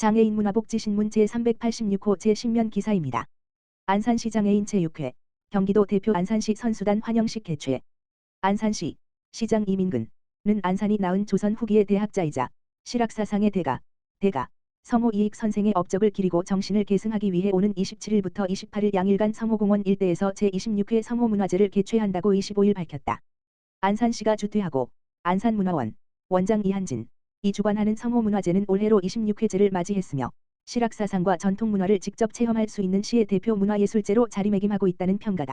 장애인 문화복지신문 제386호 제10면 기사입니다. 안산시 장애인 제6회 경기도 대표 안산시 선수단 환영식 개최 안산시 시장 이민근은 안산이 낳은 조선 후기의 대학자이자 실학사상의 대가 대가 성호 이익 선생의 업적을 기리고 정신을 계승하기 위해 오는 27일부터 28일 양일간 성호공원 일대에서 제26회 성호문화제를 개최한다고 25일 밝혔다. 안산시가 주최하고 안산문화원 원장 이한진 이 주관하는 성호문화제는 올해로 26회째를 맞이했으며 실학사상과 전통문화를 직접 체험할 수 있는 시의 대표 문화예술제로 자리매김하고 있다는 평가다.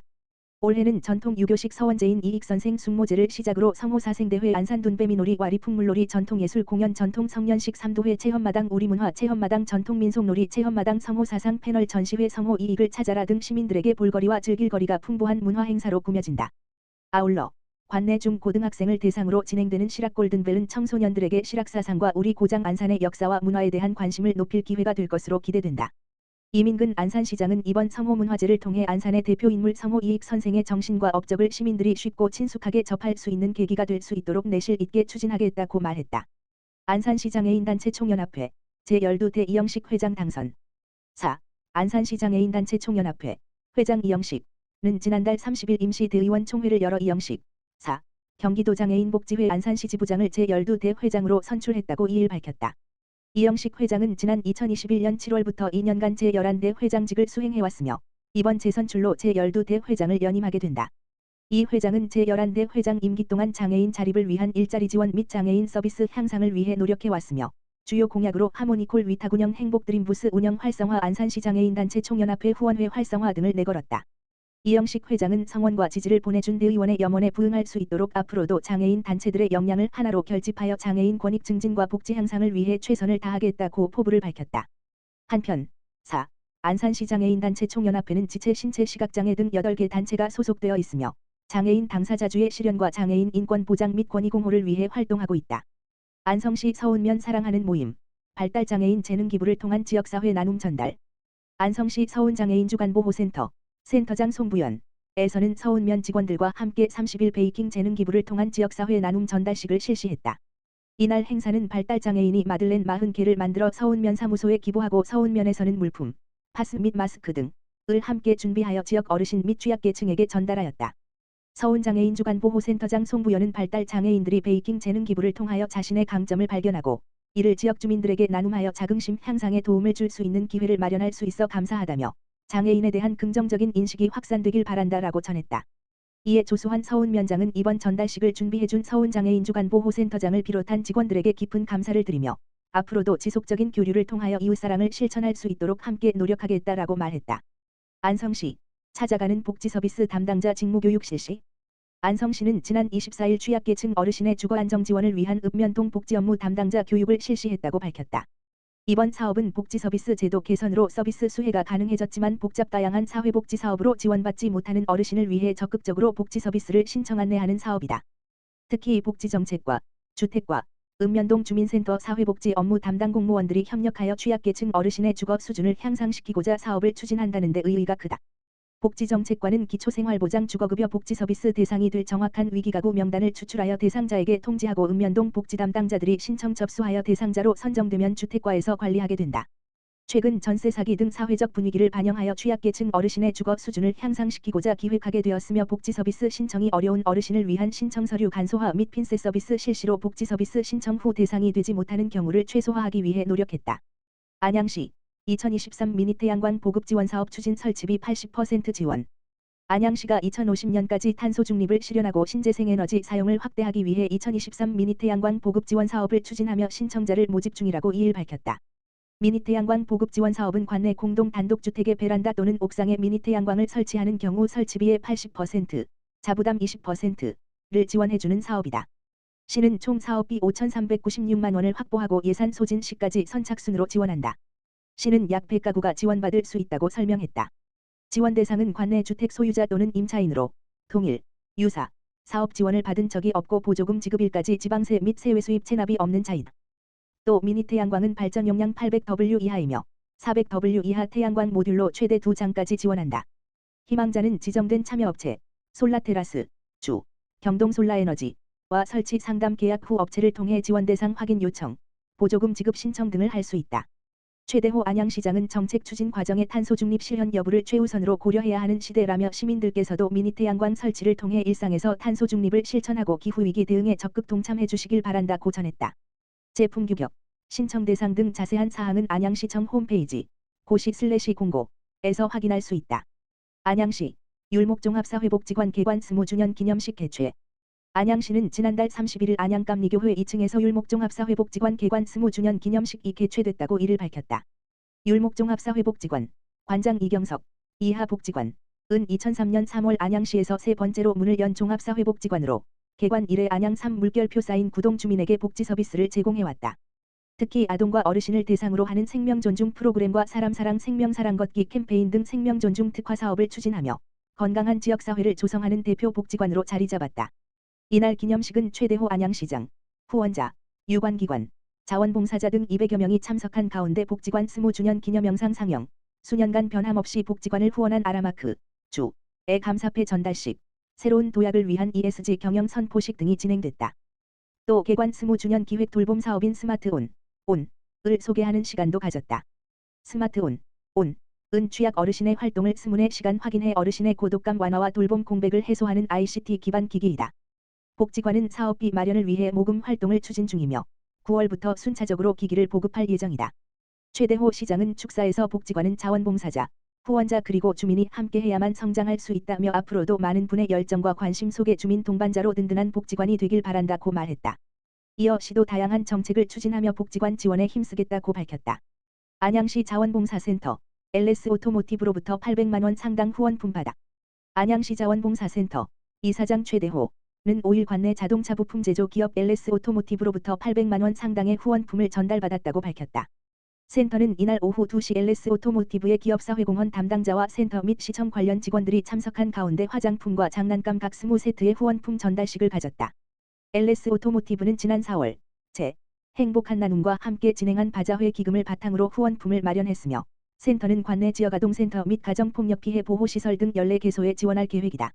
올해는 전통 유교식 서원제인 이익선생 숙모제를 시작으로 성호사생대회 안산돈배미놀이 와리풍물놀이 전통예술 공연 전통 성년식 삼도회 체험마당 우리문화 체험마당 전통민속놀이 체험마당 성호사상 패널 전시회 성호 이익을 찾아라 등 시민들에게 볼거리와 즐길거리가 풍부한 문화행사로 꾸며진다. 아울러 관내 중 고등학생을 대상으로 진행되는 실학 골든벨은 청소년들에게 실학 사상과 우리 고장 안산의 역사와 문화에 대한 관심을 높일 기회가 될 것으로 기대된다. 이민근 안산시장은 이번 성호문화제를 통해 안산의 대표 인물 성호 이익 선생의 정신과 업적을 시민들이 쉽고 친숙하게 접할 수 있는 계기가 될 수 있도록 내실 있게 추진하겠다고 말했다. 안산시장 애인단체 총연합회 제12대 이영식 회장 당선 4. 안산시장 애인단체 총연합회 회장 이영식는 지난달 30일 임시 대의원 총회를 열어 이영식 4. 경기도 장애인 복지회 안산시 지부장을 제12대 회장으로 선출했다고 2일 밝혔다. 이영식 회장은 지난 2021년 7월부터 2년간 제11대 회장직을 수행해왔으며 이번 재선출로 제12대 회장을 연임하게 된다. 이 회장은 제11대 회장 임기 동안 장애인 자립을 위한 일자리 지원 및 장애인 서비스 향상을 위해 노력해왔으며 주요 공약으로 하모니콜 위탁 운영 행복 드림부스 운영 활성화 안산시 장애인단체 총연합회 후원회 활성화 등을 내걸었다. 이영식 회장은 성원과 지지를 보내준 대의원의 염원에 부응할 수 있도록 앞으로도 장애인 단체들의 역량을 하나로 결집하여 장애인 권익 증진과 복지 향상을 위해 최선을 다하겠다고 포부를 밝혔다. 한편 4. 안산시 장애인단체 총연합회는 지체 신체 시각장애 등 8개 단체가 소속되어 있으며 장애인 당사자주의 실현과 장애인 인권 보장 및 권익 공호를 위해 활동하고 있다. 안성시 서운면 사랑하는 모임 발달장애인 재능 기부를 통한 지역사회 나눔 전달 안성시 서운장애인 주간보호센터 센터장 송부연 에서는 서운면 직원들과 함께 30일 베이킹 재능 기부를 통한 지역사회 나눔 전달식을 실시했다. 이날 행사는 발달장애인이 마들렌 40개를 만들어 서운면 사무소에 기부하고 서운면에서는 물품, 파스 및 마스크 등을 함께 준비하여 지역 어르신 및 취약계층에게 전달하였다. 서운장애인 주간보호센터장 송부연은 발달장애인들이 베이킹 재능 기부를 통하여 자신의 강점을 발견하고 이를 지역 주민들에게 나눔하여 자긍심 향상에 도움을 줄 수 있는 기회를 마련할 수 있어 감사하다며 장애인에 대한 긍정적인 인식이 확산되길 바란다라고 전했다. 이에 조수환 서운면장은 이번 전달식을 준비해준 서운장애인주간보호센터장을 비롯한 직원들에게 깊은 감사를 드리며 앞으로도 지속적인 교류를 통하여 이웃사랑을 실천할 수 있도록 함께 노력하겠다라고 말했다. 안성시 찾아가는 복지서비스 담당자 직무교육 실시 안성시는 지난 24일 취약계층 어르신의 주거안정 지원을 위한 읍면동 복지 업무 담당자 교육을 실시했다고 밝혔다. 이번 사업은 복지서비스 제도 개선으로 서비스 수혜가 가능해졌지만 복잡 다양한 사회복지 사업으로 지원받지 못하는 어르신을 위해 적극적으로 복지 서비스를 신청 안내하는 사업이다. 특히 복지정책과 주택과 읍면동 주민센터 사회복지 업무 담당 공무원들이 협력하여 취약계층 어르신의 주거 수준을 향상시키고자 사업을 추진한다는 데 의의가 크다. 복지정책과는 기초생활보장 주거급여 복지서비스 대상이 될 정확한 위기가구 명단을 추출하여 대상자에게 통지하고 읍면동 복지 담당자들이 신청 접수하여 대상자로 선정되면 주택과에서 관리하게 된다. 최근 전세 사기 등 사회적 분위기를 반영하여 취약계층 어르신의 주거 수준을 향상시키고자 기획하게 되었으며 복지서비스 신청이 어려운 어르신을 위한 신청 서류 간소화 및 핀셋 서비스 실시로 복지서비스 신청 후 대상이 되지 못하는 경우를 최소화하기 위해 노력했다. 안양시 2023 미니 태양광 보급 지원 사업 추진 설치비 80% 지원. 안양시가 2050년까지 탄소 중립을 실현하고 신재생 에너지 사용을 확대하기 위해 2023 미니 태양광 보급 지원 사업을 추진하며 신청자를 모집 중이라고 2일 밝혔다. 미니 태양광 보급 지원 사업은 관내 공동 단독주택의 베란다 또는 옥상에 미니 태양광을 설치하는 경우 설치비의 80%, 자부담 20%를 지원해주는 사업이다. 시는 총 사업비 5,396만 원을 확보하고 예산 소진 시까지 선착순으로 지원한다. 시는 약 100가구가 지원받을 수 있다고 설명했다. 지원 대상은 관내 주택 소유자 또는 임차인으로 동일, 유사, 사업 지원을 받은 적이 없고 보조금 지급일까지 지방세 및 세외 수입 체납이 없는 자인. 또 미니 태양광은 발전 용량 800W 이하이며 400W 이하 태양광 모듈로 최대 2장까지 지원한다. 희망자는 지정된 참여업체, 솔라테라스, 주, 경동 솔라에너지와 설치 상담 계약 후 업체를 통해 지원 대상 확인 요청, 보조금 지급 신청 등을 할 수 있다. 최대호 안양시장은 정책 추진 과정의 탄소 중립 실현 여부를 최우선으로 고려해야 하는 시대라며 시민들께서도 미니 태양광 설치를 통해 일상에서 탄소 중립을 실천하고 기후 위기 대응에 적극 동참해 주시길 바란다고 전했다. 제품 규격, 신청 대상 등 자세한 사항은 안양시청 홈페이지 고시 슬래시 공고에서 확인할 수 있다. 안양시 율목종합사회복지관 개관 20주년 기념식 개최 안양시는 지난달 31일 안양감리교회 2층에서 율목종합사회복지관 개관 20주년 기념식이 개최됐다고 이를 밝혔다. 율목종합사회복지관 관장 이경석 이하 복지관 은 2003년 3월 안양시에서 세 번째로 문을 연 종합사회복지관으로 개관 이래 안양 3 물결표 쌓인 구동 주민에게 복지 서비스를 제공해왔다. 특히 아동과 어르신을 대상으로 하는 생명존중 프로그램과 사람사랑 생명사랑 걷기 캠페인 등 생명존중 특화 사업을 추진하며 건강한 지역사회를 조성하는 대표 복지관으로 자리 잡았다. 이날 기념식은 최대호 안양시장, 후원자, 유관기관, 자원봉사자 등 200여 명이 참석한 가운데 복지관 20주년 기념 영상 상영, 수년간 변함없이 복지관을 후원한 아라마크, 주, 의 감사패 전달식, 새로운 도약을 위한 ESG 경영 선포식 등이 진행됐다. 또 개관 20주년 기획 돌봄 사업인 스마트온, 온, 을 소개하는 시간도 가졌다. 스마트온, 온, 은 취약 어르신의 활동을 스문의 시간 확인해 어르신의 고독감 완화와 돌봄 공백을 해소하는 ICT 기반 기기이다. 복지관은 사업비 마련을 위해 모금 활동을 추진 중이며 9월부터 순차적으로 기기를 보급할 예정이다. 최대호 시장은 축사에서 복지관은 자원봉사자, 후원자 그리고 주민이 함께해야만 성장할 수 있다며 앞으로도 많은 분의 열정과 관심 속에 주민 동반자로 든든한 복지관이 되길 바란다고 말했다. 이어 시도 다양한 정책을 추진하며 복지관 지원에 힘쓰겠다고 밝혔다. 안양시 자원봉사센터 LS 오토모티브로부터 800만원 상당 후원품 받아 안양시 자원봉사센터 이사장 최대호 는 5일 관내 자동차 부품 제조 기업 LS 오토모티브로부터 800만 원 상당의 후원품을 전달받았다고 밝혔다. 센터는 이날 오후 2시 LS 오토모티브의 기업사회공헌 담당자와 센터 및 시청 관련 직원들이 참석한 가운데 화장품과 장난감 각 20세트의 후원품 전달식을 가졌다. LS 오토모티브는 지난 4월 제 행복한 나눔과 함께 진행한 바자회 기금을 바탕으로 후원품을 마련했으며 센터는 관내 지역아동센터 및 가정폭력 피해 보호시설 등 14개소에 지원할 계획이다.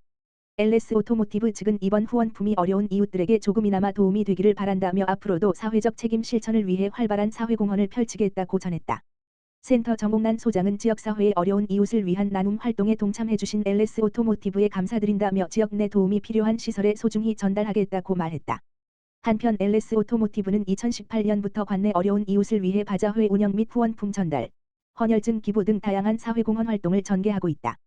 LS 오토모티브 측은 이번 후원품이 어려운 이웃들에게 조금이나마 도움이 되기를 바란다며 앞으로도 사회적 책임 실천을 위해 활발한 사회공헌을 펼치겠다고 전했다. 센터 정옥란 소장은 지역사회의 어려운 이웃을 위한 나눔 활동에 동참해주신 LS 오토모티브에 감사드린다며 지역 내 도움이 필요한 시설에 소중히 전달하겠다고 말했다. 한편 LS 오토모티브는 2018년부터 관내 어려운 이웃을 위해 바자회 운영 및 후원품 전달, 헌혈증 기부 등 다양한 사회공헌 활동을 전개하고 있다.